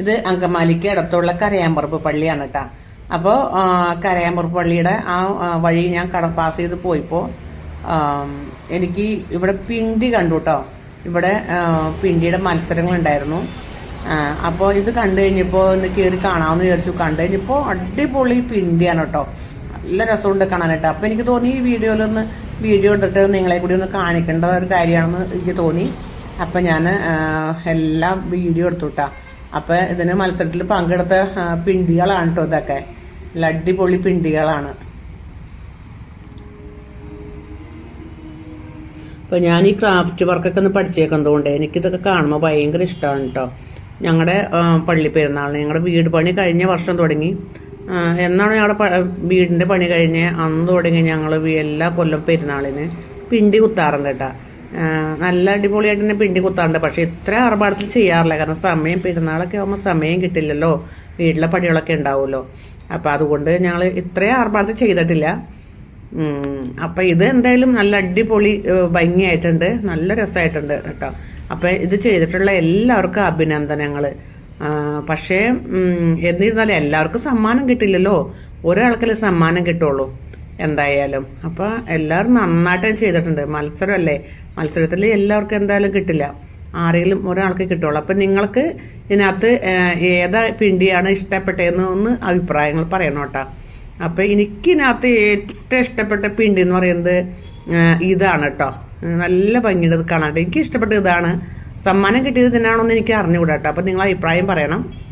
ഇത് അങ്കമാലിക്ക് അടുത്തുള്ള കരയാമ്പറമ്പ് പള്ളിയാണ് കേട്ടോ. അപ്പോൾ കരയാമ്പറമ്പ് പള്ളിയുടെ ആ വഴി ഞാൻ കട പാസ് ചെയ്ത് പോയപ്പോൾ എനിക്ക് ഇവിടെ പിണ്ടി കണ്ടു കേട്ടോ ഇവിടെ പിണ്ടിയുടെ മത്സരങ്ങളുണ്ടായിരുന്നു. അപ്പോൾ ഇത് കണ്ടു കഴിഞ്ഞപ്പോൾ ഒന്ന് കയറി കാണാമെന്ന് വിചാരിച്ചു. കണ്ടു കഴിഞ്ഞപ്പോൾ അടിപൊളി പിണ്ടിയാണ് കേട്ടോ നല്ല രസമുണ്ട് കാണാനായിട്ട് അപ്പോൾ എനിക്ക് തോന്നി ഈ വീഡിയോയിലൊന്ന് വീഡിയോ എടുത്തിട്ട് നിങ്ങളെ കൂടി ഒന്ന് കാണിക്കേണ്ട ഒരു കാര്യമാണെന്ന് എനിക്ക് തോന്നി. അപ്പം ഞാൻ എല്ലാം വീഡിയോ എടുത്തു കേട്ടോ അപ്പം ഇതിന് മത്സരത്തിൽ പങ്കെടുത്ത പിണ്ടികളാണ് കേട്ടോ ഇതൊക്കെ. അടിപൊളി പിണ്ടികളാണ്. അപ്പോൾ ഞാൻ ഈ ക്രാഫ്റ്റ് വർക്കൊക്കെ ഒന്ന് പഠിച്ചേക്കുന്നതുകൊണ്ട് എനിക്കിതൊക്കെ കാണുമ്പോൾ ഭയങ്കര ഇഷ്ടമാണ് കേട്ടോ ഞങ്ങളുടെ പള്ളി പെരുന്നാളിന് ഞങ്ങളുടെ വീട് പണി കഴിഞ്ഞ വർഷം തുടങ്ങി. എന്നാണ് ഞങ്ങളുടെ വീടിന്റെ പണി കഴിഞ്ഞ് അന്ന് തുടങ്ങി ഞങ്ങൾ എല്ലാ കൊല്ലം പെരുന്നാളിന് പിണ്ടി കുത്താറുണ്ട് കേട്ടോ നല്ല അടിപൊളിയായിട്ട് തന്നെ പിണ്ടി കുത്താറുണ്ട്. പക്ഷേ ഇത്ര ആർഭാടത്തിൽ ചെയ്യാറില്ല. കാരണം സമയം പെരുന്നാളൊക്കെ ആകുമ്പോൾ സമയം കിട്ടില്ലല്ലോ. വീട്ടിലെ പണികളൊക്കെ ഉണ്ടാവുമല്ലോ. അപ്പോൾ അതുകൊണ്ട് ഞങ്ങൾ ഇത്രയും ആർഭാടത്തിൽ ചെയ്തിട്ടില്ല. അപ്പോൾ ഇത് എന്തായാലും നല്ല അടിപൊളി ഭംഗിയായിട്ടുണ്ട്. നല്ല രസമായിട്ടുണ്ട് കേട്ടോ. അപ്പോൾ ഇത് ചെയ്തിട്ടുള്ള എല്ലാവർക്കും അഭിനന്ദനങ്ങൾ പക്ഷേ എന്നിരുന്നാലും എല്ലാവർക്കും സമ്മാനം കിട്ടില്ലല്ലോ. ഒരാൾക്കല്ലേ സമ്മാനം കിട്ടുള്ളൂ. എന്തായാലും. അപ്പൊ എല്ലാവരും നന്നായിട്ട് ചെയ്തിട്ടുണ്ട്. മത്സരമല്ലേ? മത്സരത്തിൽ എല്ലാവർക്കും എന്തായാലും കിട്ടില്ല. ആരെങ്കിലും ഒരാൾക്ക് കിട്ടുള്ളൂ. അപ്പം നിങ്ങൾക്ക് ഇതിനകത്ത് ഏതാ പിണ്ടിയാണ് ഇഷ്ടപ്പെട്ടതെന്ന് ഒന്ന് അഭിപ്രായങ്ങൾ പറയണം കേട്ടോ. അപ്പം എനിക്കിതിനകത്ത് ഏറ്റവും ഇഷ്ടപ്പെട്ട പിണ്ടി എന്ന് പറയുന്നത് ഇതാണ് കേട്ടോ. നല്ല ഭംഗിയുണ്ട് കാണാട്ടോ എനിക്ക് ഇഷ്ടപ്പെട്ട ഇതാണ്. സമ്മാനം കിട്ടിയത് ഇതിനാണോന്ന് എനിക്ക് അറിഞ്ഞുകൂടാ കേട്ടോ. അപ്പം നിങ്ങൾ അഭിപ്രായം പറയണം.